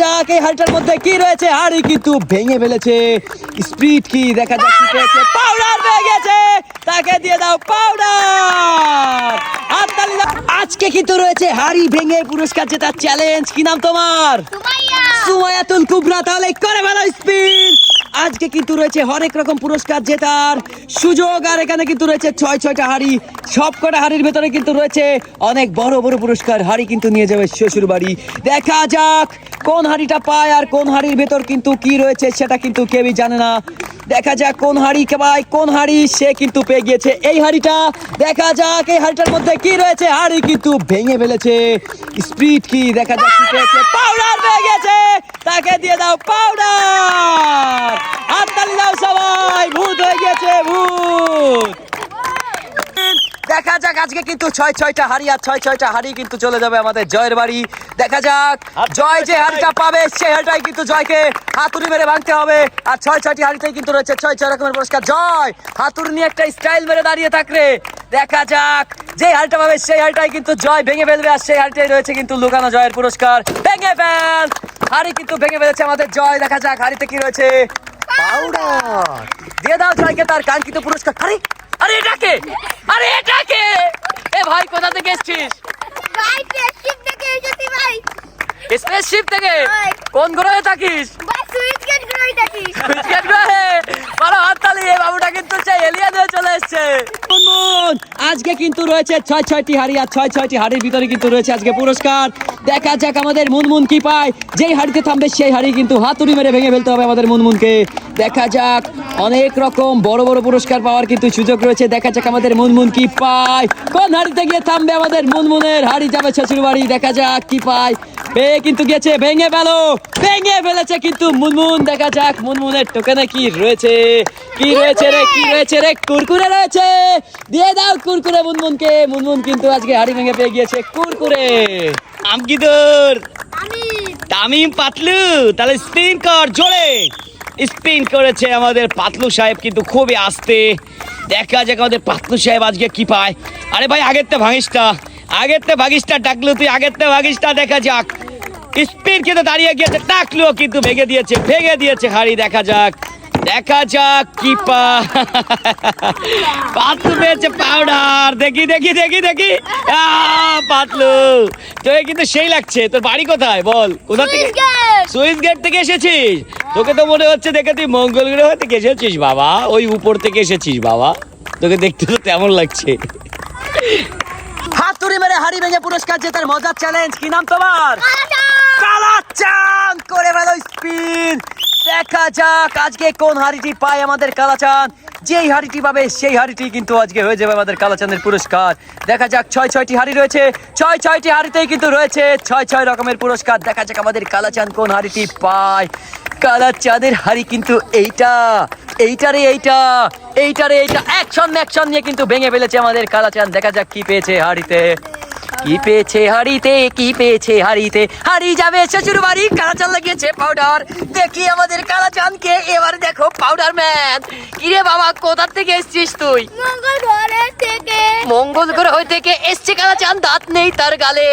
যাক এই হাড়িটার মধ্যে কি রয়েছে? হাড়ি কিন্তু ভেঙে ফেলেছে। স্প্রিট কি দেখা যাক কি পেয়েছে পাউডার পেয়ে গেছে। তাকে দিয়ে দাও পাউডার আজকে কিন্তু রয়েছে হাড়ি ভেঙে পুরস্কার জেতার চ্যালেঞ্জ কি নাম তোমার? সুমায়াতুল কুবরা তাহলে করে ভালো স্পিড। আজকে কিন্তু রয়েছে হরেক রকম পুরস্কার জেতার সুযোগ, আর এখানে কিন্তু রয়েছে ছয় ছয়টা হাড়ি। সব কটা হাড়ির ভেতরে কিন্তু রয়েছে অনেক বড় বড় পুরস্কার। হাড়ি কিন্তু নিয়ে যাবে শ্বশুর বাড়ি। দেখা যাক কোন হাড়িটা পায় আর কোন হাড়ির ভেতর কিন্তু কি রয়েছে সেটা কিন্তু কেউই জানে না। দেখা যাক কোন হাড়ি কে পায় কোন হাড়ি সে কিন্তু পেয়ে গিয়েছে। এই হাড়িটা দেখা যাক এই হাড়িটার মধ্যে কি রয়েছে? হাড়ি কিন্তু ভেঙে ফেলেছে। স্পিড কি দেখা যাক কি পেয়েছে? পাউডার পেয়ে গেছে তাকে দিয়ে দাও পাউডার হাততালি দাও সবাই ভূত হয়ে গেছে ভূত। দেখা যাক আজকে কিন্তু ছয় ছয়টা হাড়ি আর ছয় ছয়টা হাড়ি কিন্তু চলে যাবে আমাদের জয়ের বাড়ি। দেখা যাক জয় যে হাড়িটা পাবে সেই হাড়িটাই কিন্তু জয়কে হাতুড়ি মেরে ভাঙতে হবে। আর ছয় ছয়টি হাড়িতেই কিন্তু রয়েছে ছয় ছয় রকমের পুরস্কার। জয়! হাতুড়ি নিয়ে একটা স্টাইল মেরে দাঁড়িয়ে থাকলে দেখা যাক। যে হাড়িটা পাবে সেই হালটাই কিন্তু জয় ভেঙে ফেলবে আর সেই হালটাই রয়েছে কিন্তু লুকানো জয়ের পুরস্কার। ভেঙে ফেল! হাড়ি কিন্তু ভেঙে ফেলেছে আমাদের জয়। দেখা যাক হাড়িতে কি রয়েছে। পাউডার দিয়ে দাও জয়কে তার কাঙ্ক্ষিত পুরস্কার। আরে আরে এটাকে আরে এটাকে এ ভাই কোথা থেকে এসছিস? ভাই থেকে এসেছি ভাই। স্পেসশিপ থেকে? কোন গ্রহে থাকিস? আজকে কিন্তু রয়েছে ছয় ছয়টি হাড়ি আর ছয় ছয়টি হাড়ির ভিতরে কিন্তু রয়েছে আজকে পুরস্কার। দেখা যাক আমাদের মুনমুন কি পায়। যেই হাড়িতে থামবে সেই হাড়ি কিন্তু হাতুড়ি মেরে ভেঙে ফেলতে হবে আমাদের মুনমুনকে। দেখা যাক অনেক রকম বড় বড় পুরস্কার পাওয়ার কিন্তু সুযোগ রয়েছে। দেখা যাক আমাদের মুনমুন কি পায়। কোন হাড়িতে গিয়ে থামবে আমাদের মুনমুনের হাড়ি যাবে শ্বশুর বাড়ি। দেখা যাক কি পায়। পেয়ে কিন্তু গেছে ভেঙে ফেলো। ভেঙে ফেলেছে কিন্তু মুনমুন। দেখা যাক মুনমুনের টোকেনে কি রয়েছে। কি রয়েছে রে কি রয়েছে রে? কুরকুরে রয়েছে। দিয়ে দাও কুরকুরে মুনমুনকে। মুনমুন কিন্তু আজকে হাড়ি ভেঙে পেয়ে গিয়েছে কুরকুরে। আম। কি তোর তামিম পাতলু। তাহলে স্পিন কর জোরে। স্পিন করেছে আমাদের পাতলু সাহেব, কিন্তু খুবই আস্তে। দেখা যাক আমাদের পাতলু সাহেব আজকে কি পায়। আরে ভাই আগের তে ভাঙিসটা আগের তে ভাগিসটা, ডাকলু তুই আগের তে ভাগিসটা, দেখা যাক। স্পিন কিন্তু দাঁড়িয়ে গিয়েছে ডাকলু কিন্তু ভেঙে দিয়েছে ভেঙে দিয়েছে হাড়ি, দেখা যাক। দেখা যাক কি পাতলু পেয়েছে পাউডার দেখি দেখি দেখি দেখি। আহ, পাতলু। তোকে কিন্তু সেই লাগছে। তোর বাড়ি কোথায়? বল কোথা থেকে? সুইচ গেট থেকে এসেছিস? তোকে তো মনে হচ্ছে দেখে তুই মঙ্গল গ্রহ থেকে এসেছিস বাবা। ওই উপর থেকে এসেছিস বাবা। তোকে দেখতে তো তেমন লাগছে। হাতুড়ি মেরে হাড়ি ভেঙে পুরস্কার জেতার মজার চ্যালেঞ্জ কি নাম তোমার? কালাচান করে ফেলো স্পিন। দেখা যাক আজকে কোন হাড়িটি পায় আমাদের কালাচান যেই হাড়িটি পাবে, সেই হাড়িটি কিন্তু আজকে হয়ে যাবে আমাদের কালাচাঁদের পুরস্কার। দেখা যাক ছয় ছয়টি হাড়ি রয়েছে। ছয় ছয়টি হাড়িতেই কিন্তু রয়েছে ছয় ছয় রকমের পুরস্কার। দেখা যাক আমাদের কালাচাঁদ কোন হাড়িটি পায়। কালাচাঁদের হাড়ি কিন্তু এইটা। এইটারে এইটা। এইটারে এইটা। অ্যাকশন অ্যাকশন নিয়ে কিন্তু ভেঙে ফেলেছে আমাদের কালাচাঁদ। দেখা যাক কি পেয়েছে হাড়িতে। কি পেয়েছে হাড়িতে কি পেয়েছে হাড়িতে হাড়ি যাবে শ্বশুর বাড়ি কালাচান লাগিয়েছে পাউডার দেখি আমাদের কালাচানকে এবার দেখো পাউডার ম্যান কিরে বাবা কোথা থেকে এসছিস তুই? মঙ্গল ঘরে থেকে। মঙ্গল গ্রহ থেকে এসছে কালাচান দাঁত নেই তার গালে।